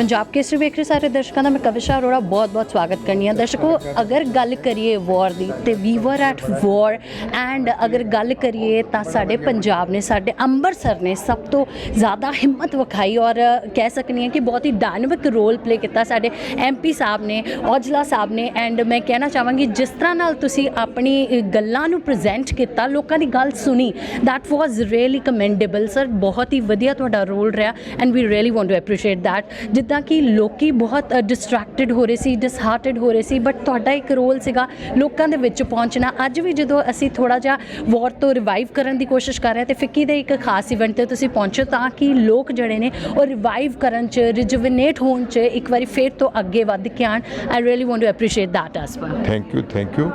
ਪੰਜਾਬ ਕੇਸਰੀ ਵੇਖ ਰਹੇ ਸਾਰੇ ਦਰਸ਼ਕਾਂ ਦਾ ਮੈਂ ਕਵਿਸ਼ਾ ਅਰੋੜਾ ਬਹੁਤ-ਬਹੁਤ ਸਵਾਗਤ ਕਰਨੀ ਹੈ। ਦਰਸ਼ਕੋ, ਅਗਰ ਗੱਲ ਕਰੀਏ ਵਾਰ ਦੀ ਤੇ ਵੀ ਵਰ ਐਟ ਵਾਰ ਐਂਡ ਅਗਰ ਗੱਲ ਕਰੀਏ ਤਾਂ ਸਾਡੇ ਪੰਜਾਬ ਨੇ, ਸਾਡੇ ਅੰਮ੍ਰਿਤਸਰ ਨੇ ਸਭ ਤੋਂ ਜ਼ਿਆਦਾ ਹਿੰਮਤ ਵਿਖਾਈ ਔਰ ਕਹਿ ਸਕਨੀ ਹਾਂ ਕਿ ਬਹੁਤ ਹੀ ਡਾਇਨਾਮਿਕ ਰੋਲ ਪਲੇ ਕੀਤਾ ਸਾਡੇ ਐਮਪੀ ਸਾਹਿਬ ਨੇ, ਔਜਲਾ ਸਾਹਿਬ ਨੇ ਐਂਡ ਮੈਂ ਕਹਿਣਾ ਚਾਹਾਂਗੀ ਜਿਸ ਤਰ੍ਹਾਂ ਨਾਲ ਤੁਸੀਂ ਆਪਣੀ ਗੱਲਾਂ ਨੂੰ ਪ੍ਰੈਜ਼ੈਂਟ ਕੀਤਾ, ਲੋਕਾਂ ਦੀ ਗੱਲ ਸੁਣੀ that was really commendable sir ਬਹੁਤ ਹੀ ਵਧੀਆ ਤੁਹਾਡਾ ਰੋਲ ਰਿਹਾ and we really want to appreciate that ਜਿੱਦਾਂ ਕਿ ਲੋਕੀ ਬਹੁਤ ਡਿਸਟਰੈਕਟਡ ਹੋ ਰਹੇ ਸੀ ਡਿਸਹਾਰਟਡ ਹੋ ਰਹੇ ਸੀ ਬਟ ਤੁਹਾਡਾ ਇੱਕ ਰੋਲ ਸੀਗਾ ਲੋਕਾਂ ਦੇ ਵਿੱਚ ਪਹੁੰਚਣਾ। ਅੱਜ ਵੀ ਜਦੋਂ ਅਸੀਂ ਥੋੜਾ ਜਿਹਾ ਵਾਰ ਤੋਂ ਰਿਵਾਈਵ ਕਰਨ ਦੀ ਕੋਸ਼ਿਸ਼ ਕਰ ਰਹੇ ਤੇ ਫਿੱਕੀ ਦੇ ਇੱਕ ਖਾਸ ਇਵੈਂਟ ਤੇ ਤੁਸੀਂ ਪਹੁੰਚੋ ਤਾਂ ਕਿ ਲੋਕ ਜਿਹੜੇ ਨੇ ਉਹ ਰਿਵਾਈਵ ਕਰਨ ਚ ਰਿਜੂਵਨੇਟ ਹੋਣ ਚ ਇੱਕ ਵਾਰੀ ਫੇਰ ਤੋਂ ਅੱਗੇ ਵੱਧ ਕੇ ਆਣ I really want to appreciate that as well. Thank you thank you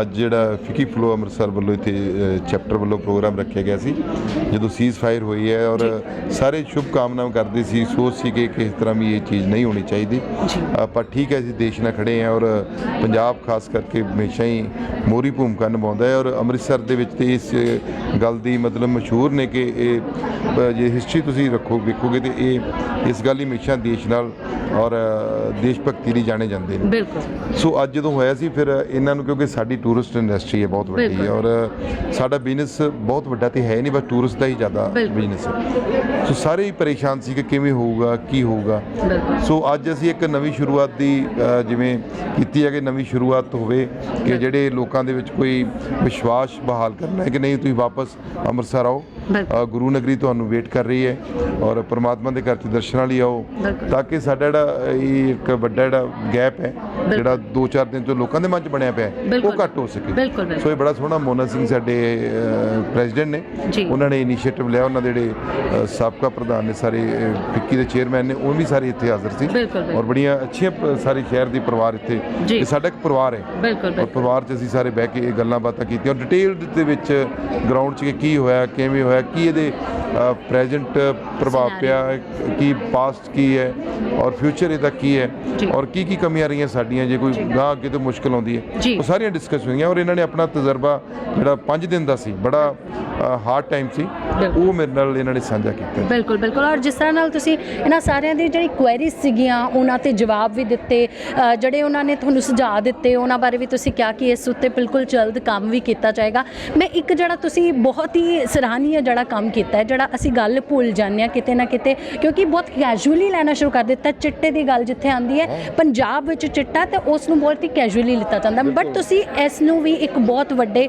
ਅੱਜ ਜਿਹੜਾ ਫਿਕੀ ਫਲੋ ਅੰਮ੍ਰਿਤਸਰ ਵੱਲੋਂ ਇੱਥੇ ਚੈਪਟਰ ਵੱਲੋਂ ਪ੍ਰੋਗਰਾਮ ਰੱਖਿਆ ਗਿਆ ਸੀ ਜਦੋਂ ਸੀਜ਼ ਫਾਇਰ ਹੋਈ ਹੈ ਔਰ ਸਾਰੇ ਸ਼ੁਭ ਕਾਮਨਾਵਾਂ ਕਰਦੇ ਸੀ ਸੋਚ ਸੀ ਕਿ ਕਿਸ ਤਰ੍ਹਾਂ ਵੀ ਇਹ ਚੀਜ਼ ਨਹੀਂ ਹੋਣੀ ਚਾਹੀਦੀ ਜੀ। ਪਰ ਠੀਕ ਹੈ ਅਸੀਂ ਦੇਸ਼ ਨਾਲ ਖੜੇ ਹਾਂ ਔਰ ਪੰਜਾਬ ਖਾਸ ਕਰਕੇ ਹਮੇਸ਼ਾ ਹੀ ਮੋਰੀ ਭੂਮਿਕਾ ਨਿਭਾਉਂਦਾ ਹੈ ਔਰ ਅੰਮ੍ਰਿਤਸਰ ਦੇ ਵਿੱਚ ਤੇ ਇਸ ਗੱਲ ਦੀ ਮਤਲਬ ਮਸ਼ਹੂਰ ਨੇ ਕਿ ਇਹ ਜੇ ਹਿਸਟਰੀ ਤੁਸੀਂ ਰੱਖੋ ਵੇਖੋਗੇ ਤੇ ਇਹ ਇਸ ਗੱਲ ਹੀ ਹਮੇਸ਼ਾ ਦੇਸ਼ ਨਾਲ ਔਰ ਦੇਸ਼ ਭਗਤੀ ਲਈ ਜਾਣੇ ਜਾਂਦੇ ਨੇ। ਬਿਲਕੁਲ। ਸੋ ਅੱਜ ਜਦੋਂ ਹੋਇਆ ਸੀ ਫਿਰ ਇਹਨਾਂ ਨੂੰ ਕਿਉਂਕਿ ਸਾਡੀ ਟੂਰਿਸਟ ਇੰਡਸਟਰੀ ਹੈ ਬਹੁਤ ਵੱਡੀ ਹੈ ਔਰ ਸਾਡਾ ਬਿਜ਼ਨਸ ਬਹੁਤ ਵੱਡਾ ਤੇ ਹੈ ਨਹੀਂ ਬਸ ਟੂਰਿਸਟ ਦਾ ਹੀ ਜ਼ਿਆਦਾ। ਬਿਜ਼ਨਸ ਹੈ। ਸੋ ਸਾਰੇ ਹੀ ਪਰੇਸ਼ਾਨ ਸੀ ਕਿ ਕਿਵੇਂ ਹੋਊਗਾ ਕੀ ਹੋਊਗਾ। ਸੋ ਅੱਜ ਅਸੀਂ ਇੱਕ ਨਵੀਂ ਸ਼ੁਰੂਆਤ ਦੀ ਜਿਵੇਂ ਕੀਤੀ ਹੈ ਕਿ ਨਵੀਂ ਸ਼ੁਰੂਆਤ ਹੋਵੇ ਕਿ ਜਿਹੜੇ ਲੋਕਾਂ ਦੇ ਵਿੱਚ ਕੋਈ ਵਿਸ਼ਵਾਸ ਬਹਾਲ ਕਰਨਾ ਹੈ ਕਿ ਨਹੀਂ ਤੁਸੀਂ ਵਾਪਸ ਅੰਮ੍ਰਿਤਸਰ ਆਓ। ਗੁਰੂ ਨਗਰੀ ਤੁਹਾਨੂੰ ਵੇਟ ਕਰ ਰਹੀ ਹੈ ਔਰ ਪ੍ਰਮਾਤਮਾ ਦੇ ਘਰ 'ਚ ਦਰਸ਼ਨਾਂ ਲਈ ਆਓ। ਤਾਂ ਕਿ ਸਾਡਾ ਜਿਹੜਾ ਇਹ ਇੱਕ ਵੱਡਾ ਜਿਹੜਾ ਗੈਪ ਹੈ ਜਿਹੜਾ 2-4 ਦਿਨ ਤੋਂ ਲੋਕਾਂ ਦੇ ਮਨ 'ਚ ਬਣਿਆ ਪਿਆ। ਉਹ ਘੱਟ ਹੋ ਸਕੇ। ਸੋ ਇਹ ਬੜਾ ਸੋਹਣਾ ਮੋਨਾ ਸਿੰਘ ਸਾਡੇ ਪ੍ਰੈਜ਼ੀਡੈਂਟ ਨੇ। ਉਹਨਾਂ ਨੇ ਇਨੀਸ਼ੀਏਟਿਵ ਲਿਆ ਉਹਨਾਂ ਦੇ ਜਿਹੜੇ ਸਾਬਕਾ ਪ੍ਰਧਾਨ ਨੇ ਸਾਰੇ ਫਿੱਕੀ ਦੇ ਚੇਅਰਮੈਨ ਨੇ ਉਹ ਵੀ ਸਾਰੇ ਇੱਥੇ ਹਾਜ਼ਰ ਸੀ। ਔਰ ਬੜੀਆਂ ਅੱਛੀਆਂ ਸਾਰੇ ਸ਼ਹਿਰ ਦੀ ਪਰਿਵਾਰ ਇੱਥੇ। ਇਹ ਸਾਡਾ ਇੱਕ ਪਰਿਵਾਰ ਹੈ ਔਰ ਪਰਿਵਾਰ 'ਚ ਅਸੀਂ ਸਾਰੇ ਬਹਿ ਕੇ ਇਹ ਗੱਲਾਂ ਬਾਤਾਂ ਕੀਤੀਆਂ ਔਰ ਡਿਟੇਲ ਦੇ ਵਿੱਚ ਗਰਾਊਂਡ 'ਚ ਕਿ ਹੋਇਆ ਕਿਵੇਂ ਹੋਇਆ ਕੀ ਇਹਦੇ ਪ੍ਰੈਜ਼ੈਂਟ ਪ੍ਰਭਾਵ ਪਿਆ ਕੀ ਪਾਸਟ ਕੀ ਹੈ ਔਰ ਫਿਊਚਰ ਇਹਦਾ ਕੀ ਹੈ। ਔਰ ਕੀ ਕੀ ਕਮੀਆਂ ਰਹੀਆਂ ਸਾਡੀਆਂ ਜੇ ਕੋਈ ਗਾਂ ਅੱਗੇ ਤੋਂ ਮੁਸ਼ਕਲ ਆਉਂਦੀ। ਹੈ। ਉਹ ਸਾਰੀਆਂ ਡਿਸਕਸ ਹੋਈਆਂ ਔਰ ਇਹਨਾਂ ਨੇ ਆਪਣਾ ਤਜਰਬਾ ਜਿਹੜਾ 5 ਦਿਨ ਦਾ ਸੀ ਬੜਾ ਹਾਰਡ ਟਾਈਮ ਸੀ। ਉਹ ਮੇਰੇ ਨਾਲ ਇਹਨਾਂ ਨੇ ਸਾਂਝਾ ਕੀਤਾ। ਬਿਲਕੁਲ ਬਿਲਕੁਲ। ਔਰ ਜਿਸ ਤਰ੍ਹਾਂ ਨਾਲ ਤੁਸੀਂ ਇਹਨਾਂ ਸਾਰਿਆਂ ਦੀ ਜਿਹੜੀ ਕੁਐਰੀਜ਼ ਸੀਗੀਆਂ ਉਹਨਾਂ ਤੇ ਜਵਾਬ ਵੀ ਦਿੱਤੇ ਜਿਹੜੇ ਉਹਨਾਂ ਨੇ ਤੁਹਾਨੂੰ ਸੁਝਾਅ ਦਿੱਤੇ ਉਹਨਾਂ ਬਾਰੇ ਵੀ ਤੁਸੀਂ ਕਿਹਾ ਕਿ ਇਸ ਉੱਤੇ ਬਿਲਕੁਲ ਜਲਦ ਕੰਮ ਵੀ ਕੀਤਾ ਜਾਏਗਾ। ਮੈਂ ਇੱਕ ਜਿਹੜਾ ਤੁਸੀਂ ਬਹੁਤ ਹੀ ਸਰਾਹਨੀय ਜਿਹੜਾ ਕੰਮ ਕੀਤਾ ਹੈ ਜਿਹੜਾ ਅਸੀਂ ਗੱਲ ਭੁੱਲ ਜਾਂਦੇ ਹਾਂ ਕਿਤੇ ਨਾ ਕਿਤੇ ਕਿਉਂਕਿ ਬਹੁਤ ਕੈਜੂਅਲੀ ਲੈਣਾ ਸ਼ੁਰੂ ਕਰ ਦਿੱਤਾ ਚਿੱਟੇ ਦੀ ਗੱਲ ਜਿੱਥੇ ਆਉਂਦੀ ਹੈ। ਪੰਜਾਬ ਵਿੱਚ ਚਿੱਟਾ ਤੇ ਉਸ ਨੂੰ ਬਹੁਤ ਹੀ ਕੈਜੂਅਲੀ ਲਿੱਤਾ ਜਾਂਦਾ। ਬਟ ਤੁਸੀਂ ਇਸ ਨੂੰ ਵੀ ਇੱਕ ਬਹੁਤ ਵੱਡੇ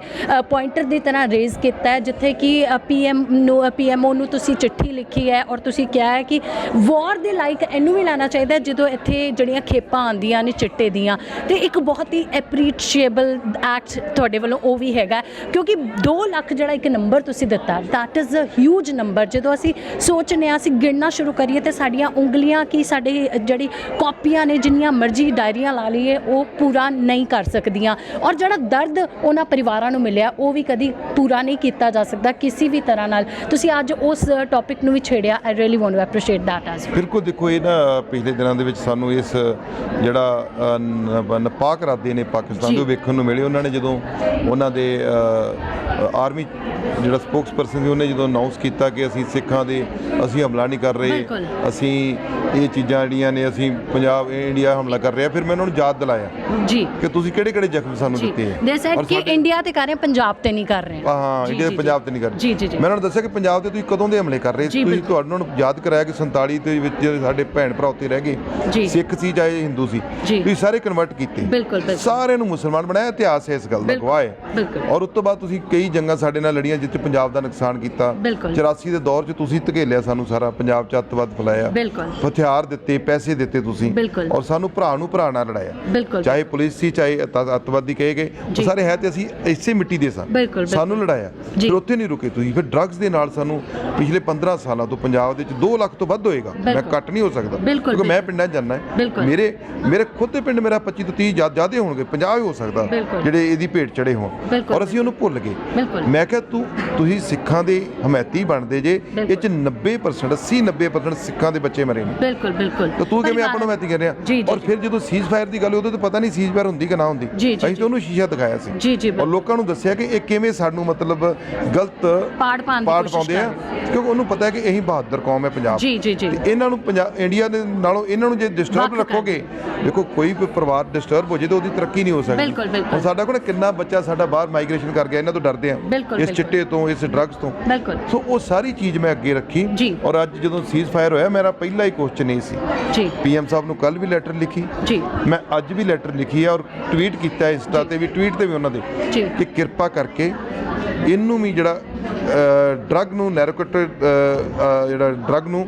ਪੁਆਇੰਟਰ ਦੀ ਤਰ੍ਹਾਂ ਰੇਜ਼ ਕੀਤਾ ਹੈ ਜਿੱਥੇ ਕਿ ਪੀਐਮ ਨੂੰ ਪੀਐਮਓ ਨੂੰ ਤੁਸੀਂ ਚਿੱਠੀ ਲਿਖੀ ਹੈ ਔਰ ਤੁਸੀਂ ਕਿਹਾ ਹੈ ਕਿ ਵਾਰ ਦੇ ਲਾਈਕ ਇਹਨੂੰ ਵੀ ਲੈਣਾ ਚਾਹੀਦਾ ਜਦੋਂ ਇੱਥੇ ਜਿਹੜੀਆਂ ਖੇਪਾਂ ਆਉਂਦੀਆਂ ਨੇ ਚਿੱਟੇ ਦੀਆਂ। ਤੇ ਇੱਕ ਬਹੁਤ ਹੀ ਐਪਰੀਸ਼ੀਏਬਲ ਐਕਟ ਤੁਹਾਡੇ ਵੱਲੋਂ ਉਹ ਵੀ ਹੈਗਾ ਕਿਉਂਕਿ 2 ਲੱਖ ਜਿਹੜਾ ਇੱਕ ਨੰਬਰ ਤੁਸੀਂ ਦਿੱਤਾ that is a huge number ਜਦੋਂ ਅਸੀਂ ਸੋਚਨੇ ਆ ਅਸੀਂ ਗਿਣਨਾ ਸ਼ੁਰੂ ਕਰੀਏ ਤੇ ਸਾਡੀਆਂ ਉਂਗਲੀਆਂ ਕੀ ਸਾਡੇ ਜਿਹੜੀ ਕਾਪੀਆਂ ਨੇ ਜਿੰਨੀਆਂ ਮਰਜ਼ੀ ਡਾਇਰੀਆਂ ਲਾ ਲਈਏ ਉਹ ਪੂਰਾ ਨਹੀਂ ਕਰ ਸਕਦੀਆਂ। ਔਰ ਜਿਹੜਾ ਦਰਦ ਉਹਨਾਂ ਪਰਿਵਾਰਾਂ ਨੂੰ ਮਿਲਿਆ ਉਹ ਵੀ ਕਦੀ ਪੂਰਾ ਨਹੀਂ ਕੀਤਾ ਜਾ ਸਕਦਾ ਕਿਸੇ ਵੀ ਤਰ੍ਹਾਂ ਨਾਲ। ਤੁਸੀਂ ਅੱਜ ਉਸ ਟੌਪਿਕ ਨੂੰ ਵੀ ਛੇੜਿਆ I really want to appreciate as well. ਬਿਲਕੁਲ ਦੇਖੋ ਇਹ ਨਾ ਪਿਛਲੇ ਦਿਨਾਂ ਦੇ ਵਿੱਚ ਸਾਨੂੰ ਇਸ ਜਿਹੜਾ ਨਪਾਕ ਰਾਦੇ ਨੇ ਪਾਕਿਸਤਾਨ। ਦੇ ਵੇਖਣ ਨੂੰ ਮਿਲੇ। ਉਹਨਾਂ ਨੇ ਜਦੋਂ ਉਹਨਾਂ ਦੇ ਆਰਮੀ ਜਿਹੜਾ ਸਪੋਕਸਪਰਸਨ ਸੀ ਉਹਨੇ ਜਦੋਂ ਅਨਾਉਂਸ ਕੀਤਾ ਕਿ ਅਸੀਂ ਸਿੱਖਾਂ ਦੇ ਅਸੀਂ ਹਮਲਾ ਨਹੀਂ ਕਰ ਰਹੇ। ਅਸੀਂ ਇਹ ਚੀਜ਼ਾਂ ਜਿਹੜੀਆਂ ਨੇ ਅਸੀਂ ਪੰਜਾਬ ਇੰਡੀਆ ਹਮਲਾ ਕਰ ਰਿਹਾ। ਫਿਰ ਮੈਂ ਉਹਨਾਂ ਨੂੰ ਯਾਦ ਦਿਲਾਇਆ ਜੀ ਕਿ ਤੁਸੀਂ ਕਿਹੜੇ ਕਿਹੜੇ ਜ਼ਖਮ ਸਾਨੂੰ ਦਿੱਤੇ ਹੈ ਦੇ ਸੈਡ ਕਿ ਇੰਡੀਆ ਤੇ ਕਰ ਰਹੇ ਪੰਜਾਬ ਤੇ ਨਹੀਂ ਕਰ ਰਹੇ ਹਾਂ ਇੰਡੀਆ ਪੰਜਾਬ। ਤੇ ਨਹੀਂ ਕਰ ਰਹੇ ਜੀ ਜੀ ਜੀ ਮੈਂ ਉਹਨਾਂ ਨੂੰ ਦੱਸਿਆ ਕਿ ਪੰਜਾਬ ਤੇ ਤੁਸੀਂ ਕਦੋਂ ਦੇ ਹਮਲੇ ਕਰ ਰਹੇ ਸੀ ਤੁਸੀਂ। ਤੁਹਾਨੂੰ ਯਾਦ ਕਰਾਇਆ ਕਿ 47 ਦੇ ਵਿੱਚ ਸਾਡੇ ਭੈਣ ਭਰਾ ਉੱਤੇ ਰਹਿ। ਗਏ ਸਿੱਖ ਸੀ ਚਾਹੇ ਹਿੰਦੂ ਸੀ। ਤੁਸੀਂ ਸਾਰੇ ਕਨਵਰਟ ਕੀਤੇ ਬਿਲਕੁਲ, ਬਿਲਕੁਲ। ਸਾਰਿਆਂ ਨੂੰ ਮੁਸਲਮਾਨ ਬਣਾਇਆ ਇਤਿਹਾਸ ਹੈ ਇਸ ਗੱਲ ਦਾ ਗਵਾਹ ਹੈ। ਔਰ ਉਸ ਤੋਂ ਬਾਅਦ ਤੁਸੀਂ ਕਈ ਜੰਗਾਂ ਸਾਡੇ ਨਾਲ ਲੜੀਆਂ ਜਿੱਥੇ ਪੰਜਾਬ ਦਾ ਨੁਕਸਾਨ ਕੀਤਾ ਬਿਲਕੁਲ। 84 ਦੇ ਦੌਰ 'ਚ ਤੁਸੀਂ ਧਕੇਲਿਆ ਸਾਨੂੰ ਸਾਰਾ ਪੰਜਾਬ 'ਚ ਅੱਤਵਾਦ ਫੈਲਾਇਆ ਬਿਲਕੁਲ। ਹਥਿਆਰ ਦਿੱਤੇ ਪੈਸੇ ਦਿੱਤੇ ਤੁਸੀਂ ਬਿਲਕੁਲ। ਔਰ ਸਾਨੂੰ ਭਰਾ ਨੂੰ ਭਰਾ ਨਾਲ ਲੜਾਇਆ ਬਿਲਕੁਲ। ਚਾਹੇ ਪੁਲਿਸ ਸੀ ਚਾਹੇ ਅੱਤ- ਅੱਤਵਾਦੀ ਕਹੇ ਗਏ। ਉਹ ਸਾਰੇ ਹੈ ਤੇ ਅਸੀਂ ਇਸੇ ਮਿੱਟੀ ਦੇ ਸਾਂ। ਸਾਨੂੰ ਲੜਾਇਆ। ਫਿਰ ਉੱਥੇ ਨਹੀਂ ਰੁਕੇ ਤੁਸੀਂ ਫਿਰ ਡਰੱਗਸ ਦੇ ਨਾਲ ਸਾਨੂੰ ਪਿਛਲੇ 15 ਸਾਲਾਂ ਤੋਂ ਪੰਜਾਬ ਦੇ ਵਿੱਚ 2 ਲੱਖ ਤੋਂ ਵੱਧ ਹੋਏਗਾ ਮੈਂ। ਘੱਟ ਨਹੀਂ ਹੋ ਸਕਦਾ ਕਿਉਂਕਿ ਮੈਂ। ਪਿੰਡਾਂ ਜਾਂਦਾ। ਮੇਰੇ ਮੇਰੇ ਖੁਦ ਦੇ ਪਿੰਡ ਮੇਰਾ 25 ਤੋਂ 30 ਜ਼ਿਆਦਾ ਹੋਣਗੇ 50 ਵੀ ਹੋ ਸਕਦਾ। ਜਿਹੜੇ ਇਹਦੀ ਭੇਟ ਚੜੇ ਹੋਣ। ਔਰ ਅਸੀਂ ਉਹਨੂੰ ਭੁੱਲ ਗਏ। ਮੈਂ ਕਿਹਾ ਤੂੰ ਤੁਸੀਂ ਸਿੱਖਾਂ ਦੇ ਹਮਾਇਤੀ ਬਣਦੇ ਜੇ ਇਹ ਚ 90% 80 90% ਸਿੱਖਾਂ ਦੇ ਬੱਚੇ ਮਰੇ ਨੇ। ਬਿਲਕੁਲ ਬਿਲਕੁਲ। ਤਾਂ ਤੂੰ ਕਿਵੇਂ ਆਪਾਂ ਨੂੰ ਹਮਾਇਤੀ ਕਰ ਰਿਹਾ? ਔਰ ਫਿਰ ਜਦੋਂ ਸੀਜ਼ ਫਾਇਰ ਦੀ ਗੱਲ ਉਦੋਂ ਤਾਂ ਪਤਾ ਨਹੀਂ ਸੀਜ਼ ਫਾਇਰ ਹੁੰਦੀ ਕਿ ਨਾ ਹੁੰਦੀ। ਅਸੀਂ ਤਾਂ ਉਹਨੂੰ ਸ਼ੀਸ਼ਾ ਦਿਖਾਇਆ ਸੀ। ਜੀ ਜੀ ਔਰ ਲੋਕਾਂ ਨੂੰ ਦੱਸਿਆ ਕਿ ਇਹ ਕਿਵੇਂ ਸਾਨੂੰ ਮਤਲਬ ਗਲਤ ਪਾੜ ਪਾਉਂਦੇ ਆ। ਕਿਉਂਕਿ ਉਹਨੂੰ ਪਤਾ ਹੈ ਕਿ ਇਹੀ ਬਹਾਦਰ ਕੌਮ ਹੈ ਪੰਜਾਬ। ਜੀ ਜੀ ਜੀ। ਇਹਨਾਂ ਨੂੰ ਪੰਜਾਬ ਇੰਡੀਆ ਦੇ ਨਾਲੋਂ ਇਹਨਾਂ ਨੂੰ ਜੇ ਡਿਸਟਰਬ ਰੱਖੋਗੇ ਦੇਖੋ ਕੋਈ ਵੀ ਪਰਿਵਾਰ ਡਿਸਟਰਬ ਹੋ ਜੇ ਤਾਂ ਉਹਦੀ ਤਰੱਕੀ ਨਹੀਂ ਹੋ ਸਕਦੀ। ਬਿਲਕੁਲ, ਬਿਲਕੁਲ। ਸਾਡਾ ਕੋਲ ਕਿੰਨਾ ਬੱਚਾ ਸਾਡਾ ਬਾਹਰ ਮਾਈਗ੍ਰੇਸ਼ਨ ਕਰ ਗਿਆ ਇਹਨਾਂ ਤੋਂ ਡਰਦੇ ਆ। ਇਸ। ਚਿੱਟੇ ਤੋਂ ਇਸ ਡਰੱਗਸ ਤੋਂ। ਬਿਲਕੁਲ। ਸੋ ਉਹ ਸਾਰੀ ਚੀਜ਼ ਮੈਂ ਅੱਗੇ ਰੱਖੀ ਜੀ। ਔਰ ਅੱਜ ਜਦੋਂ ਸੀਜ਼ ਫਾਇਰ ਹੋਇਆ ਮੇਰਾ ਪਹਿਲਾ ਹੀ ਕੁਐਸਚਨ ਇਹ ਸੀ। ਜੀ। ਪੀਐਮ ਸਾਹਿਬ ਨੂੰ ਕੱਲ ਵੀ ਲੈਟਰ ਲਿਖੀ। ਜੀ। ਮੈਂ ਅੱਜ ਵੀ ਲੈਟਰ ਲਿਖੀ ਹੈ ਔਰ ਟਵੀਟ ਕੀਤਾ ਹੈ ਇੰਸਟਾ ਤੇ ਵੀ ਟਵੀਟ ਤੇ ਵੀ ਉਹਨਾਂ ਦੇ ਜੀ। ਕਿ ਕਿਰਪਾ ਕਰਕੇ ਇਹਨੂੰ ਵੀ ਜਿਹੜਾ ਡਰੱਗ ਨੂੰ ਨੈਰਕੋਟਿਕ ਜਿਹੜਾ ਡਰੱਗ ਨੂੰ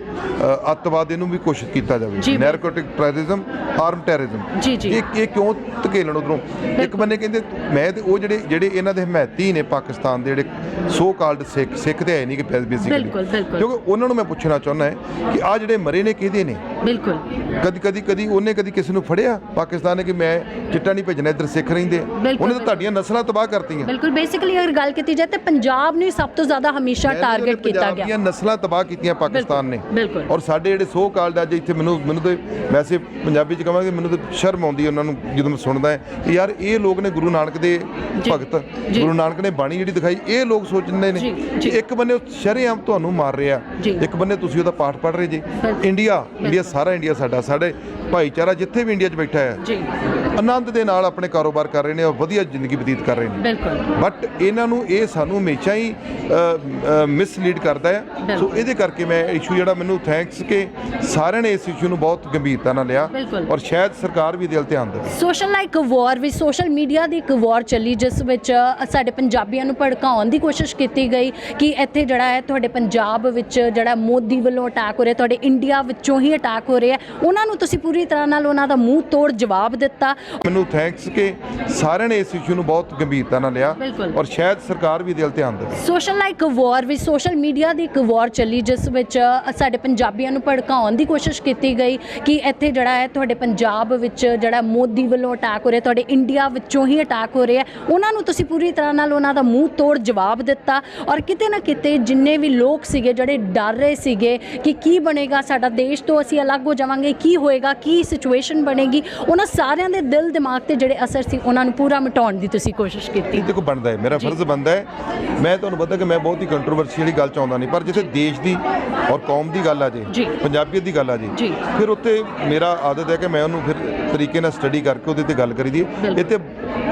ਅੱਤਵਾਦ ਇਹਨੂੰ ਵੀ ਕੋਸ਼ਿਸ਼ ਕੀਤਾ ਜਾਵੇ। Narcotic terrorism arm terrorism. ਇਹ ਇਹ ਕਿਉਂ ਧਕੇਲਣ ਉਧਰੋਂ? ਇੱਕ ਬੰਨੇ ਕਹਿੰਦੇ ਮੈਂ ਤੇ ਉਹ ਜਿਹੜੇ ਜਿਹੜੇ ਇਹਨਾਂ ਦੇ ਹਮਾਇਤੀ ਨੇ ਪਾਕਿਸਤਾਨ ਦੇ ਜਿਹੜੇ ਸੋ ਕਾਲਡ ਸਿੱਖ ਸਿੱਖ ਤੇ ਹੈ ਨਹੀਂ ਕਿ ਬੇਸਿਕਲੀ ਬਿਲਕੁਲ, ਬਿਲਕੁਲ। ਕਿਉਂਕਿ ਉਹਨਾਂ ਨੂੰ ਮੈਂ ਪੁੱਛਣਾ ਚਾਹੁੰਦਾ ਹੈ ਕਿ ਆ ਜਿਹੜੇ ਮਰੇ ਨੇ ਕਿਹਦੇ ਨੇ? ਬਿਲਕੁਲ। ਕਦੀ ਕਦੀ ਕਦੀ ਉਹਨੇ ਕਦੀ ਕਿਸੇ ਨੂੰ ਫੜਿਆ ਪਾਕਿਸਤਾਨ ਨੇ ਕਿ ਮੈਂ ਚਿੱਟਾ ਨਹੀਂ ਭੇਜਣਾ ਇੱਧਰ ਸਿੱਖ ਰਹਿੰਦੇ ਉਹਨੇ ਤਾਂ। ਤੁਹਾਡੀਆਂ ਨਸਲਾਂ ਤਬਾਹ ਕਰਤੀਆਂ। ਬਿਲਕੁਲ ਬੇਸਿਕਲੀ ਅਗਰ ਗੱਲ ਕੀਤੀ ਜਾਏ ਤਾਂ ਪੰਜਾਬ ਨੂੰ ਸਭ ਤੋਂ ਜ਼ਿਆਦਾ ਹਮੇਸ਼ਾ ਟਾਰਗੇਟ ਕੀਤਾ ਗਿਆ ਨਸਲਾਂ ਤਬਾਹ ਕੀਤੀਆਂ ਪਾਕਿਸਤਾਨ ਨੇ। ਔਰ ਸਾਡੇ ਜਿਹੜੇ ਸੋ ਕਾਲਡ ਅੱਜ ਇੱਥੇ ਮੈਨੂੰ ਮੈਨੂੰ ਤੇ ਵੈਸੇ ਪੰਜਾਬੀ ਚ ਕਹਾਂਗੇ ਮੈਨੂੰ ਤੇ ਸ਼ਰਮ ਆਉਂਦੀ ਹੈ ਉਹਨਾਂ ਨੂੰ ਜਦੋਂ ਮੈਂ ਸੁਣਦਾ ਹੈ ਕਿ ਯਾਰ ਇਹ ਲੋਕ ਨੇ ਗੁਰੂ ਨਾਨਕ ਦੇ ਭਗਤ। ਗੁਰੂ ਨਾਨਕ ਨੇ ਬਾਣੀ ਜਿਹੜੀ ਦਿਖਾਈ ਇਹ ਲੋਕ ਸੋਚਦੇ ਨੇ ਕਿ। ਇੱਕ ਬੰਨੇ ਉਹ ਸ਼ਰੇਆਮ ਤੁਹਾਨੂੰ ਮਾਰ ਰਿਹਾ। ਇੱਕ ਬੰਨੇ ਤੁਸੀਂ ਉਹਦਾ ਪਾਠ ਪੜ੍ਹ ਰਹੇ ਜੇ। ਇੰਡੀਆ ਇੰਡੀਆ ਸਾਰਾ ਇੰਡੀਆ ਸਾਡਾ ਸਾਡੇ ਭਾਈਚਾਰਾ ਜਿੱਥੇ ਵੀ ਇੰਡੀਆ 'ਚ ਬੈਠਾ ਹੈ ਜੀ ਆਨੰਦ ਦੇ ਨਾਲ ਆਪਣੇ ਕਾਰੋਬਾਰ ਕਰ ਰਹੇ ਨੇ ਔਰ ਵਧੀਆ ਜ਼ਿੰਦਗੀ ਬਤੀਤ ਕਰ ਰਹੇ ਨੇ ਬਿਲਕੁਲ ਬਟ ਇਹਨਾਂ ਨੂੰ ਇਹ ਸਾਨੂੰ ਹਮੇਸ਼ਾ ਹੀ ਮਿਸਲੀਡ ਕਰਦਾ ਹੈ। ਸੋ ਇਹਦੇ ਕਰਕੇ ਮੈਂ ਇਸ਼ੂ ਜਿਹੜਾ ਮੈਨੂੰ ਥੈਂਕਸ ਕਿ ਸਾਰਿਆਂ ਨੇ ਇਸ ਇਸ਼ੂ ਨੂੰ ਬਹੁਤ ਗੰਭੀਰਤਾ ਨਾਲ ਲਿਆ। ਔਰ ਸ਼ਾਇਦ ਸਰਕਾਰ ਵੀ ਵੱਲ ਧਿਆਨ ਦੇਵੇ ਸੋਸ਼ਲ ਲਾਈਕ ਵਾਰ ਵੀ ਸੋਸ਼ਲ ਮੀਡੀਆ ਦੀ ਇੱਕ ਵਾਰ ਚੱਲੀ ਜਿਸ ਵਿੱਚ ਸਾਡੇ ਪੰਜਾਬੀਆਂ ਨੂੰ ਭੜਕਾਉਣ ਦੀ ਕੋਸ਼ਿਸ਼ ਕੀਤੀ ਗਈ ਕਿ ਇੱਥੇ ਜਿਹੜਾ ਹੈ ਤੁਹਾਡੇ ਪੰਜਾਬ ਵਿੱਚ ਜਿਹੜਾ ਮੋਦੀ ਵੱਲੋਂ ਅਟੈਕ ਹੋ ਰਿਹਾ ਤੁਹਾਡੇ ਇੰਡੀਆ ਵਿੱਚੋਂ ਹੀ ਅਟੈਕ ਹੋ ਰਿਹਾ ਉਹਨਾਂ ਨੂੰ ਤੁਸੀਂ ਪੂਰੀ ਤਰ੍ਹਾਂ ਨਾਲ ਉਹਨਾਂ ਦਾ ਮੂੰਹ ਤੋੜ ਜਵਾਬ ਦਿੱਤਾ ਮੈਨੂੰ ਥੈਂਕਸ ਕਿ ਸਾਰਿਆਂ ਨੇ ਇਸ ਇਸ਼ੂ ਨੂੰ ਬਹੁਤ ਗੰਭੀਰਤਾ ਨਾਲ ਲਿਆ। ਔਰ ਸ਼ਾਇਦ ਸਰਕਾਰ ਵੀ ਵੱਲ ਧਿਆਨ ਦੇਵੇ ਸੋਸ਼ਲ ਲਾਈਕ ਵਾਰ ਵੀ ਸੋਸ਼ਲ ਮੀਡੀਆ ਦੀ ਇੱਕ ਵਾਰ ਚੱਲੀ ਜਿਸ ਵਿੱਚ ਸਾਡੇ ਪੰਜਾਬੀਆਂ ਨੂੰ ਭੜਕਾਉਣ ਦੀ ਕੋਸ਼ਿਸ਼ ਕੀਤੀ ਗਈ ਕਿ ਇੱਥੇ ਜਿਹੜਾ ਹੈ ਤੁਹਾਡੇ ਪੰਜਾਬ ਵਿੱਚ ਜਿਹੜਾ ਮੋਦੀ ਵੱਲੋਂ ਅਟੈਕ ਹੋ ਰਿਹਾ ਤੁਹਾਡੇ ਇੰਡੀਆ ਵਿੱਚੋਂ ਹੀ ਅਟੈਕ ਹੋ ਰਿਹਾ ਉਹਨਾਂ ਨੂੰ ਤੁਸੀਂ ਪੂਰੀ ਤਰ੍ਹਾਂ ਨਾਲ ਉਹਨਾਂ ਦਾ ਮੂੰਹ ਤੋੜ ਜਵਾਬ ਦਿੱਤਾ ਔਰ ਕਿਤੇ ਨਾ ਕਿਤੇ ਜਿੰਨੇ ਵੀ ਲੋਕ ਸੀਗੇ ਜਿਹੜੇ ਡਰ ਰਹੇ ਸੀਗੇ ਕਿ ਕੀ ਬਣੇਗਾ ਸਾਡਾ ਦੇਸ਼ ਤੋਂ ਅਸੀਂ ਅਲੱਗ ਹੋ ਜਾਵਾਂਗੇ ਕੀ ਹੋਏਗਾ ਕੀ ਸਿਚੁਏਸ਼ਨ ਬਣੇਗੀ ਉਹਨਾਂ ਸਾਰਿਆਂ ਦੇ ਦਿਲ ਦਿਮਾਗ ਤੇ ਜਿਹੜੇ ਅਸਰ ਸੀ ਉਹਨਾਂ ਨੂੰ ਪੂਰਾ ਮਿਟਾਉਣ ਦੀ ਤੁਸੀਂ ਕੋਸ਼ਿਸ਼ ਕੀਤੀ। ਦੇਖੋ ਬਣਦਾ ਹੈ। ਮੇਰਾ ਫਰਜ਼ ਬਣਦਾ ਹੈ। ਮੈਂ ਤੁਹਾਨੂੰ ਪਤਾ ਕਿ ਮੈਂ ਬਹੁਤ ਹੀ ਕੰਟਰੋਵਰਸੀ ਵਾਲੀ ਗੱਲ ਚ ਆਉਂਦਾ ਨਹੀਂ ਪਰ ਜਿੱਥੇ ਦੇਸ਼ ਦੀ ਔਰ ਕੌਮ ਦੀ ਗੱਲ ਆ ਜੀ। ਪੰਜਾਬੀਅਤ ਦੀ ਗੱਲ ਆ ਜੇ ਜੀ। ਫਿਰ ਉੱਤੇ ਮੇਰਾ ਆਦਤ ਹੈ ਕਿ ਮੈਂ ਉਹਨੂੰ ਫਿਰ ਤਰੀਕੇ ਨਾਲ ਸਟੱਡੀ ਕਰਕੇ ਉਹਦੇ ਤੇ ਗੱਲ ਹੈ। ਬਿਲਕੁਲ। ਇਹ ਤੇ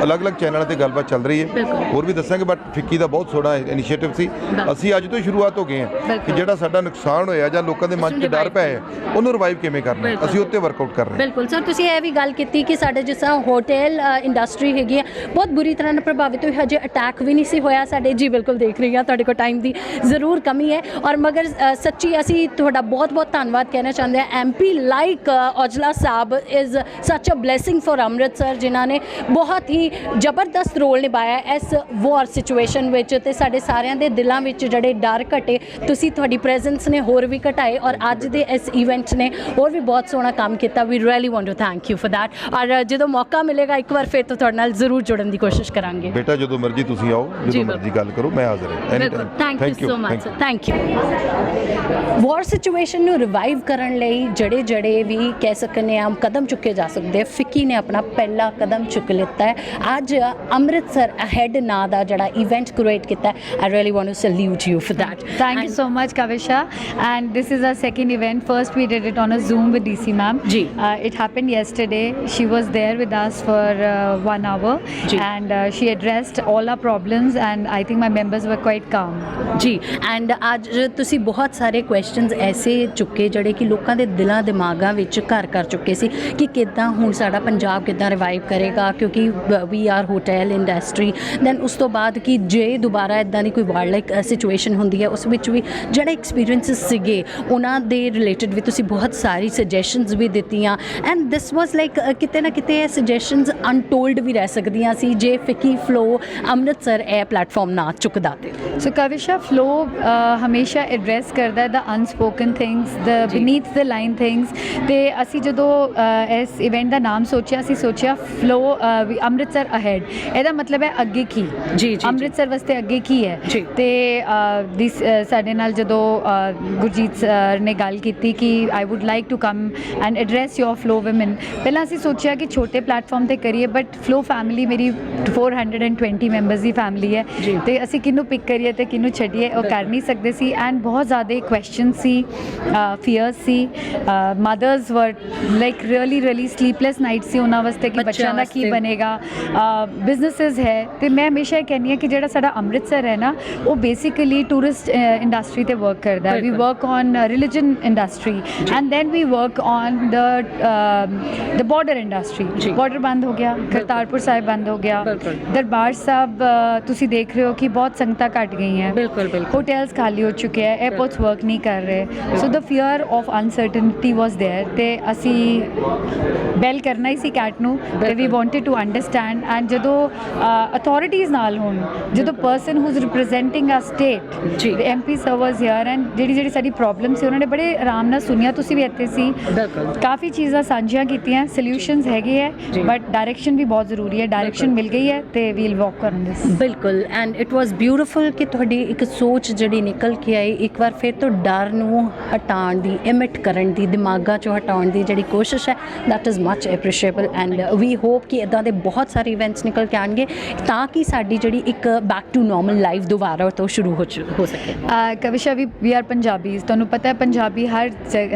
ਅਲੱਗ-ਅਲੱਗ ਚੈਨਲਾਂ ਤੇ ਗੱਲਬਾਤ ਚੱਲ ਰਹੀ ਹੈ। ਹੋਰ ਵੀ ਦੱਸਾਂਗੇ ਬਟ ਫਿੱਕੀ ਦਾ ਬਹੁਤ ਸੋਹਣਾ ਇਨੀਸ਼ੀਏਟਿਵ ਸੀ। ਅਸੀਂ ਅੱਜ ਤੋਂ ਸ਼ੁਰੂਆਤ ਹੋ ਗਏ ਹਾਂ ਕਿ। ਜਿਹੜਾ ਸਾਡਾ ਨੁਕਸਾਨ ਹੋਇਆ ਜਾਂ ਲੋਕਾਂ ਦੇ ਮਨ 'ਚ ਡਰ ਪਿਆ ਹੈ ਉਹਨੂੰ ਰਿਵਾਈਵ ਕਿਵੇਂ ਕਰਨਾ। ਅਸੀਂ ਉੱਤੇ ਵਰਕਆਊਟ ਕਰ ਰਹੇ ਹਾਂ। ਬਿਲਕੁਲ। ਸਰ ਤੁਸੀਂ ਇਹ ਵੀ ਗੱਲ ਕੀਤੀ ਕਿ ਸਾਡੇ ਜਿਸ ਤਰ੍ਹਾਂ ਹੋਟਲ ਇੰਡਸਟਰੀ ਹੈਗੀ ਹੈ ਬਹੁਤ ਬੁਰੀ ਤਰ੍ਹਾਂ ਨਾਲ ਪ੍ਰਭਾਵਿਤ ਹੋਈ। ਹਜੇ ਅਟੈਕ ਵੀ ਨਹੀਂ ਸੀ ਹੋਇਆ ਸਾਡੇ। ਜੀ ਬਿਲਕੁਲ ਦੇਖ ਰਹੀ ਹਾਂ ਤੁਹਾਡੇ ਕੋਲ ਟਾਈਮ ਦੀ ਜ਼ਰੂਰ ਕਮੀ ਹੈ। ਔਰ ਮਗਰ ਸੱਚੀ ਅਸੀਂ ਤੁਹਾਡਾ ਬਹੁਤ ਬਹੁਤ ਧੰਨਵਾਦ ਕਹਿਣਾ ਚਾਹੁੰਦੇ ਹਾਂ। MP like Aujla Sahib is such a blessing for Amritsar ਜਿਨ੍ਹਾਂ ਨੇ ਬਹੁਤ ਹੀ ਜ਼ਬਰਦਸਤ ਰੋਲ ਨਿਭਾਇਆ ਇਸ ਵਾਰ ਸਿਚੁਏਸ਼ਨ ਵਿੱਚ ਤੇ ਸਾਡੇ ਸਾਰਿਆਂ ਦੇ ਦਿਲਾਂ ਵਿੱਚ ਜਿਹੜੇ ਡਰ ਘਟੇ ਤੁਸੀਂ ਤੁਹਾਡੀ ਪ੍ਰੈਜ਼ੈਂਸ ਨੇ ਹੋਰ ਵੀ ਘਟਾਏ ਔਰ ਅੱਜ ਦੇ ਇਸ ਇਵੈਂਟ ਨੇ ਹੋਰ ਵੀ ਬਹੁਤ ਸੋਹਣਾ ਕੰਮ ਕੀਤਾ। We really want to thank you for that ਔਰ ਜਦੋਂ ਮੌਕਾ ਮਿਲੇਗਾ ਇੱਕ ਵਾਰ ਫਿਰ ਤੋਂ ਤੁਹਾਡੇ ਨਾਲ ਜ਼ਰੂਰ ਜੁੜਨ ਦੀ ਕੋਸ਼ਿਸ਼ ਕਰਾਂਗੇ। ਬੇਟਾ ਜਦੋਂ ਮਰਜ਼ੀ ਤੁਸੀਂ ਆਓ ਜਦੋਂ ਮਰਜ਼ੀ ਗੱਲ ਕਰੋ ਮੈਂ ਹਾਜ਼ਰ ਹਾਂ। Any time thank you so much thank you war situation ਨੂੰ ਰਿਵਾਈਵ ਕਰਨ ਲਈ ਜਿਹੜੇ ਜਿਹੜੇ ਵੀ ਕਹਿ ਸਕਨੇ ਆ ਕਦਮ ਚੁੱਕੇ ਜਾ ਸਕਦੇ ਫਿੱਕੀ ਨੇ ਆਪਣਾ ਪਹਿਲਾ ਕਦਮ ਚੁੱਕ ਲਿੱਤਾ ਹੈ। ਅੱਜ ਅੰਮ੍ਰਿਤਸਰ ਅਹੈਡ ਨਾਂ ਦਾ ਜਿਹੜਾ ਇਵੈਂਟ ਕ੍ਰੀਏਟ ਕੀਤਾ I really want to salute you for that thank you so much Kavisha and this is our second event first we did it on a Zoom with DC ma'am ji it happened yesterday she was there with us for 1 hour and she addressed all our problems and I think my members were quite calm ਜੀ and ਅੱਜ ਤੁਸੀਂ ਬਹੁਤ ਸਾਰੇ questions ਐਸੇ ਚੁੱਕੇ ਜਿਹੜੇ ਕਿ ਲੋਕਾਂ ਦੇ ਦਿਲਾਂ ਦਿਮਾਗਾਂ ਵਿੱਚ ਘਰ ਕਰ ਚੁੱਕੇ ਸੀ ਕਿ ਕਿਦਾਂ ਹੁਣ ਸਾਡਾ ਪੰਜਾਬ ਕਿੱਦਾਂ ਰਿਵਾਈਵ ਕਰੇਗਾ? ਕਿਉਂਕਿ we are hotel industry then ਉਸ ਤੋਂ ਬਾਅਦ ਕਿ ਜੇ ਦੁਬਾਰਾ ਇਦਾਂ ਦੀ ਕੋਈ ਵਾਰਡ ਲਾਈਕ ਸਿਚੁਏਸ਼ਨ ਹੁੰਦੀ ਹੈ ਉਸ ਵਿੱਚ ਵੀ ਜਿਹੜੇ ਐਕਸਪੀਰੀਐਂਸਸ ਸੀਗੇ ਉਹਨਾਂ ਦੇ ਰਿਲੇਟਡ ਵੀ ਤੁਸੀਂ ਬਹੁਤ ਸਾਰੀ ਸੁਜੈਸ਼ਨਸ ਵੀ ਦਿੱਤੀਆਂ। ਐਂਡ ਦਿਸ ਵਾਸ ਲਾਈਕ ਕਿਤੇ ਨਾ ਕਿਤੇ ਇਹ ਸੁਜੈਸ਼ਨਸ ਅਨਟੋਲਡ ਵੀ ਰਹਿ ਸਕਦੀਆਂ ਸੀ ਜੇ ਫਿੱਕੀ ਫਲੋ ਅੰਮ੍ਰਿਤਸਰ ਇਹ ਪਲੇਟਫਾਰਮ ਨਾ ਚੁੱਕਦਾ ਤੇ। Kavisha flow uh, ਹਮੇਸ਼ਾ ਐਡਰੈਸ ਕਰਦਾ ਹੈ unspoken things the ਜੀ। beneath the line things. ਤੇ ਅਸੀਂ ਜਦੋਂ ਇਸ ਇਵੈਂਟ ਦਾ ਨਾਮ ਸੋਚਿਆ ਸੀ ਸੋਚਿਆ ਫਲੋ ਅੰਮ੍ਰਿਤਸਰ ਅਹੈਡ ਇਹਦਾ ਮਤਲਬ ਹੈ ਅੱਗੇ ਕੀ? ਜੀ, ਜੀ। ਅੰਮ੍ਰਿਤਸਰ ਵਾਸਤੇ ਅੱਗੇ ਕੀ ਹੈ। ਤੇ ਸਾਡੇ ਨਾਲ ਜਦੋਂ ਗੁਰਜੀਤ ਸਰ ਨੇ ਗੱਲ ਕੀਤੀ ਕਿ I would like to come and address your FLO women ਪਹਿਲਾਂ ਅਸੀਂ ਸੋਚਿਆ ਕਿ ਛੋਟੇ ਪਲੇਟਫਾਰਮ ਤੇ ਕਰੀਏ ਬਟ ਫਲੋ ਫੈਮਿਲੀ ਮੇਰੀ 420 ਮੈਂਬਰਸ ਦੀ ਫੈਮਿਲੀ ਹੈ। ਤੇ ਅਸੀਂ ਕਿਹਨੂੰ ਪਿਕ ਕਰੀਏ ਤੇ ਕਿਹਨੂੰ ਛੱਡੀਏ ਉਹ ਕਰ ਨਹੀਂ ਸਕਦੇ ਸੀ। ਐਂਡ ਬਹੁਤ ਜ਼ਿਆਦਾ ਕੁਐਸਚਨ ਸੀ fears C mothers were like really really sleepless night ਸੀ ਉਹਨਾਂ ਵਾਸਤੇ ਕਿ ਬੱਚਿਆਂ ਦਾ ਕੀ ਬਣੇਗਾ। ਬਿਜ਼ਨੈਸਸ ਹੈ ਤੇ ਮੈਂ ਹਮੇਸ਼ਾ ਇਹ ਕਹਿੰਦੀ ਆ ਕਿ ਜਿਹੜਾ ਸਾਡਾ ਅੰਮ੍ਰਿਤਸਰ ਹੈ ਨਾ ਉਹ ਬੇਸਿਕਲੀ ਟੂਰਿਸਟ ਇੰਡਸਟਰੀ ਤੇ ਵਰਕ ਕਰਦਾ we work on religion industry and then we work on the the border industry border ਬੰਦ ਹੋ ਗਿਆ ਕਰਤਾਰਪੁਰ ਸਾਹਿਬ ਬੰਦ ਹੋ ਗਿਆ। ਦਰਬਾਰ ਸਾਹਿਬ ਤੁਸੀਂ ਦੇਖ ਰਹੇ ਹੋ ਕਿ ਬਹੁਤ ਸੰਗਤਾਂ ਘਟ ਗਈਆਂ। ਬਿਲਕੁਲ ਬਿਲਕੁਲ। ਹੋਟਲਸ ਖਾਲੀ ਹੋ ਚੁੱਕੇ ਆ 에어ਪੋਰਟਸ ਵਰਕ ਨਹੀਂ ਕਰ ਰਹੇ। So the fear of uncertainty was there ਤੇ ਅਸੀਂ ਬੈਲ ਕਰਨਾ ਹੀ ਸੀ ਕੈਟ ਨੂੰ ਤੇ ਵੀ। ਵਾਂਟਡ ਟੂ ਅੰਡਰਸਟੈਂਡ ਐਂਡ ਜਦੋਂ ਅਥਾਰਟੀਜ਼ ਨਾਲ ਹੋਣ ਜਦੋਂ person who is representing a state ਜੀ। sir was here and ਜਿਹੜੀ ਜਿਹੜੀ ਸਾਡੀ ਪ੍ਰੋਬਲਮ ਸੀ ਉਹਨਾਂ ਨੇ ਬੜੇ ਆਰਾਮ ਨਾਲ ਸੁਣਿਆ ਤੁਸੀਂ ਵੀ ਇੱਥੇ ਸੀ ਕਾਫੀ ਚੀਜ਼ਾਂ ਸਾਂਝੀਆਂ ਕੀਤੀਆਂ ਸੋਲੂਸ਼ਨਸ ਹੈਗੇ ਹੈ। ਬਟ ਡਾਇਰੈਕਸ਼ਨ ਵੀ ਬਹੁਤ ਜ਼ਰੂਰੀ ਹੈ ਡਾਇਰੈਕਸ਼ਨ। ਮਿਲ ਗਈ ਹੈ ਤੇ ਵੀਲ ਵਾਕ ਕਰਨ ਦਿਸ ਬਿਲਕੁਲ ਐਂਡ ਇਟ ਵਾਸ ਬਿਊਟੀਫੁਲ ਕਿ ਤੁਹਾਡੀ ਇੱਕ ਸੋਚ ਜਿਹੜੀ ਨਿਕਲ ਕੇ ਆਈ ਇੱਕ ਵਾਰ ਫਿਰ ਤੋਂ ਡਰ ਨੂੰ ਹਟਾਉਣ ਦੀ ਇਮਿਟ ਕਰਨ ਦੀ ਦਿਮਾਗਾਂ ਚੋਂ ਹਟਾਉਣ ਦੀ ਜਿਹੜੀ ਕੋਸ਼ਿਸ਼ ਹੈ that is much appreciable and we hope ਕਿ ਇਦਾਂ ਦੇ ਬਹੁਤ ਸਾਰੇ ਇਵੈਂਟਸ ਨਿਕਲ ਕੇ ਆਣਗੇ ਤਾਂ ਕਿ ਸਾਡੀ ਜਿਹੜੀ ਇੱਕ ਬੈਕ ਟੂ ਨਾਰਮਲ ਲਾਈਫ ਦੁਬਾਰਾ ਤੋਂ ਸ਼ੁਰੂ ਹੋ ਸਕੇ ਕਵਿਸ਼ਾ ਵੀ ਵੀ ਆਰ ਪੰਜਾਬੀਜ਼ ਤੁਹਾਨੂੰ ਪਤਾ ਹੈ ਪੰਜਾਬੀ ਹਰ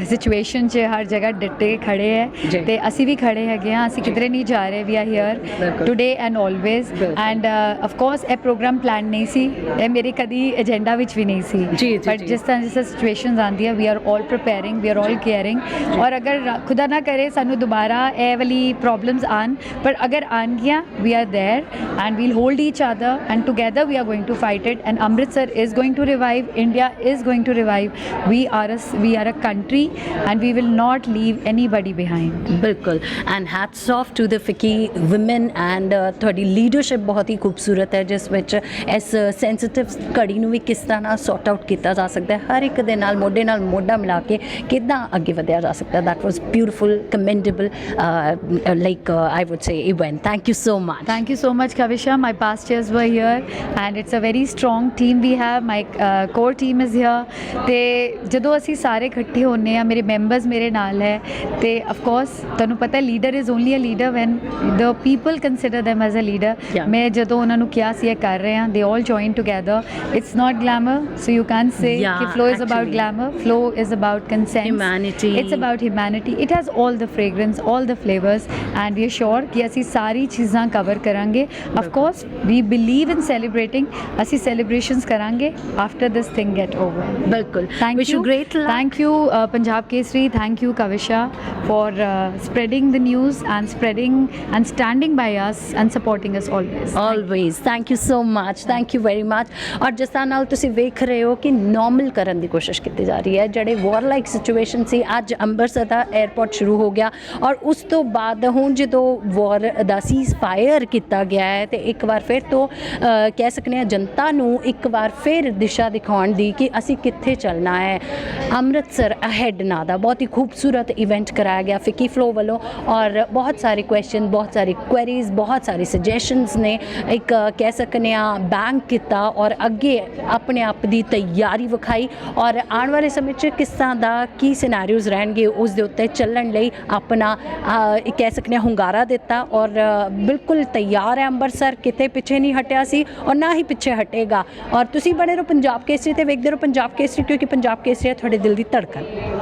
ਸਿਚੁਏਸ਼ਨ 'ਚ ਹਰ ਜਗ੍ਹਾ ਡਟੇ ਖੜੇ। ਹੈ ਤੇ ਅਸੀਂ ਵੀ ਖੜੇ ਹੈਗੇ ਹਾਂ ਅਸੀਂ ਕਿਧਰੇ ਨਹੀਂ ਜਾ ਰਹੇ we are here. Today and always. And of course ਇਹ ਪ੍ਰੋਗਰਾਮ ਪਲਾਨ ਨਹੀਂ ਸੀ ਇਹ ਮੇਰੇ ਕਦੀ ਏਜੰਡਾ ਵਿੱਚ ਵੀ ਨਹੀਂ ਸੀ ਬਟ। ਜਿਸ ਤਰ੍ਹਾਂ ਜਿਸ ਸਿਚੁਏਸ਼ਨਸ ਆਉਂਦੀਆਂ we are all preparing we are all caring ਔਰ ਅਗਰ ਖੁਦਾ ਨਾ ਕਰੇ ਸਾਨੂੰ ਦੁਬਾਰਾ ਦੁਬਾਰਾ ਇਹ ਵਾਲੀ ਪ੍ਰੋਬਲਮਸ ਆਣ ਪਰ ਅਗਰ ਆਣ ਗਿਆ we are there and we'll hold each other and together we are going to fight it and Amritsar is going to revive India is going to revive we are us we are a country and we will not leave anybody behind ਬਿਲਕੁਲ and hats off to the FICCI women and ਤੁਹਾਡੀ leadership ਬਹੁਤ ਹੀ ਖੂਬਸੂਰਤ ਹੈ ਜਿਸ ਵਿੱਚ ਇਸ sensitive ਘੜੀ ਨੂੰ ਵੀ ਕਿਸ ਤਰ੍ਹਾਂ ਸੌਟ ਆਊਟ ਕੀਤਾ ਜਾ ਸਕਦਾ ਹੈ ਹਰ ਇੱਕ ਦੇ ਨਾਲ ਮੋਢੇ ਨਾਲ ਮੋਢਾ ਮਿਲਾ ਕੇ ਕਿਦਾਂ ਅੱਗੇ ਵਧਿਆ ਜਾ ਸਕਦਾ that was beautiful commendable like I would say event thank you so much Thank you so much, Kavisha. My past years were here, and it's a very strong team we have. My uh, core team is here. ਤੇ ਜਦੋਂ ਅਸੀਂ ਸਾਰੇ ਇਕੱਠੇ ਹੁੰਨੇ ਆ ਮੇਰੇ members ਮੇਰੇ ਨਾਲ ਹੈ ਤੇ ਆਫ ਕੋਰਸ ਤੁਹਾਨੂੰ ਪਤਾ leader is only a leader when the people consider them as a leader Yeah. ਮੈਂ ਜਦੋਂ ਉਹਨਾਂ ਨੂੰ ਕਿਹਾ ਸੀ ਇਹ ਕਰ ਰਹੇ ਹਾਂ they all join together it's not glamour so you can say ਕਿ FLO is about. Glamour FLO is about consent Humanity. It's about humanity it has all the fragrance all the flavors and we are sure ਕਿ ਅਸੀਂ ਸਾਰੀ ਚੀਜ਼ਾਂ cover ਕਰਾਂਗੇ of course we believe in celebrating ਅਸੀਂ celebrations ਕਰਾਂਗੇ after this thing get over ਬਿਲਕੁਲ thank wish you you great luck thank you uh, punjab kesri thank you kavisha for uh, spreading the news and spreading and standing by us and supporting us always always thank you so much thank you very much ਔਰ ਜਿਸ ਤਰ੍ਹਾਂ ਨਾਲ ਤੁਸੀਂ ਵੇਖ ਰਹੇ ਹੋ ਕਿ normal ਕਰਨ ਦੀ ਕੋਸ਼ਿਸ਼ ਕੀਤੀ ਜਾ ਰਹੀ ਹੈ ਜਿਹੜੇ ਵਾਰ ਲਾਈਕ ਸਿਚੁਏਸ਼ਨ ਸੀ ਅੱਜ ਅੰਮ੍ਰਿਤਸਰ ਦਾ 에ਅਰਪੋਰਟ ਸ਼ੁਰੂ ਹੋ ਗਿਆ ਔਰ ਉਸ ਤੋਂ ਬਾਅਦ ਹੁਣ ਜਦੋਂ ਵਾਰ ਦਾ ਸੀਜ਼ ਫਾਇਰ ਕੀਤਾ ਗਿਆ ਹੈ ਤੇ ਇੱਕ ਵਾਰ ਫਿਰ ਤੋਂ ਕਹਿ ਸਕਨੇ ਆ ਜਨਤਾ ਨੂੰ ਇੱਕ ਵਾਰ ਫਿਰ ਦਿਸ਼ਾ ਦਿਖਾਉਣ ਦੀ ਕਿ ਅਸੀਂ ਕਿੱਥੇ ਚੱਲਣਾ ਹੈ। ਅੰਮ੍ਰਿਤਸਰ ਅਹੈਡ ਨਾਂ ਦਾ ਬਹੁਤ ਹੀ ਖੂਬਸੂਰਤ ਇਵੈਂਟ ਕਰਾਇਆ ਗਿਆ ਫਿੱਕੀ ਫਲੋ ਵੱਲੋਂ ਔਰ ਬਹੁਤ ਸਾਰੇ ਕੁਐਸਚਨ ਬਹੁਤ ਸਾਰੀ ਕੁਐਰੀਜ਼ ਬਹੁਤ ਸਾਰੇ ਸੁਜੈਸ਼ਨਸ ਨੇ। ਇੱਕ, ਕਹਿ ਸਕਨੇ ਆ ਬੈਂਕ ਕੀਤਾ ਔਰ ਅੱਗੇ ਆਪਣੇ ਆਪ ਦੀ ਤਿਆਰੀ ਵਿਖਾਈ ਔਰ ਆਉਣ ਵਾਲੇ ਸਮੇਂ 'ਚ ਕਿਸ ਤਰ੍ਹਾਂ ਦਾ ਕੀ ਸਿਨੈਰੀਓਜ਼ ਰਹਿਣਗੇ, ਉਸ ਦੇ ਉੱਤੇ ਚੱਲਣ ਲਈ ਆਪਣਾ ਕਹਿ ਸਕਨੇ ਆ ਹੁੰਗਾਰਾ ਦਿੱਤਾ ਔਰ ਬਿਲਕੁਲ ਤਿਆਰ ਹੈ ਅੰਮ੍ਰਿਤਸਰ, ਕਿਤੇ ਪਿੱਛੇ ਨਹੀਂ ਹਟਿਆ ਸੀ ਔਰ ਨਾ ਹੀ ਪਿੱਛੇ ਹਟੇਗਾ। ਔਰ ਤੁਸੀਂ ਬਣੇ ਰਹੋ ਪੰਜਾਬ ਕੇਸਰੀ ਤੇ ਵੇਖਦੇ ਰਹੋ ਪੰਜਾਬ ਕੇਸਰੀ ਕਿਉਂਕਿ ਪੰਜਾਬ ਕੇਸਰੀ ਹੈ ਤੁਹਾਡੇ ਦਿਲ ਦੀ ਧੜਕਨ।